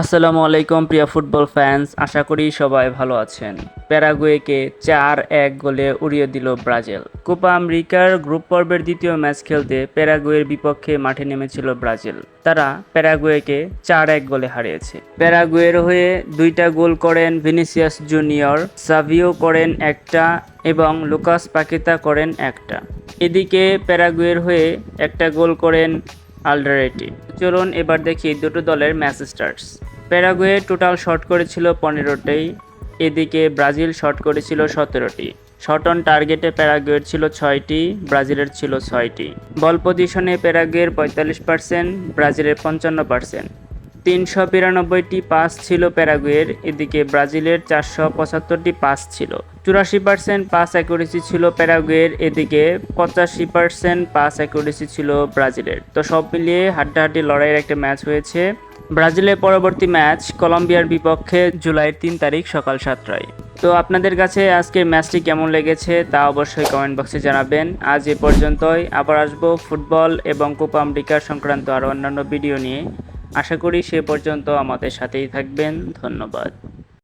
আসসালামু আলাইকুম, প্রিয় ফুটবল ফ্যান্স আশা করি সবাই ভালো আছেন। প্যারাগুয়েকে চার এক গোলে উড়িয়ে দিল ব্রাজিল। কোপা আমেরিকার গ্রুপ পর্বের দ্বিতীয় ম্যাচ খেলতে প্যারাগুয়ের বিপক্ষে মাঠে নেমেছিল ব্রাজিল। তারা প্যারাগুয়েকে চার এক গোলে হারিয়েছে। প্যারাগুয়ের হয়ে দুইটা গোল করেন ভিনিসিয়াস জুনিয়র, সাভিও করেন একটা এবং লুকাস পাকেতা করেন একটা। এদিকে প্যারাগুয়ের হয়ে একটা গোল করেন আলডারেটি। চলুন এবার দেখি দুটো দলের match starts. Paraguay total shot করেছিল পনেরোটি, এদিকে ব্রাজিল শট করেছিল সতেরোটি। শট অন টার্গেটে প্যারাগুয়ের ছিল ছয়টি, ব্রাজিলের ছিল ছয়টি। বল পজিশনে প্যারাগুয়ের পঁয়তাল্লিশ পার্সেন্ট ব্রাজিলের পঞ্চান্ন পার্সেন্ট তিনশো বিরানব্বইটি পাস ছিল প্যারাগুয়ের, এদিকে ব্রাজিলের চারশো পঁচাত্তরটি পাস ছিল। চুরাশি পার্সেন্ট পাস অ্যাকুরেসি ছিল প্যারাগুয়ের, এদিকে পঁচাশি পার্সেন্ট পাস অ্যাকুরেসি ছিল ব্রাজিলের। তো সব মিলিয়ে হাড্ডাহাড্ডি লড়াইয়ের একটা ম্যাচ হয়েছে। ব্রাজিলের পরবর্তী ম্যাচ কলম্বিয়ার বিপক্ষে জুলাইয়ের তিন তারিখ সকাল সাতটায়। তো আপনাদের কাছে আজকের ম্যাচটি কেমন লেগেছে তা অবশ্যই কমেন্ট বক্সে জানাবেন। আজ এ পর্যন্তই, আবার আসব ফুটবল এবং কোপা আমেরিকা সংক্রান্ত আরও অন্যান্য ভিডিও নিয়ে। আশা করি সে পর্যন্ত আমাদের সাথেই থাকবেন, ধন্যবাদ।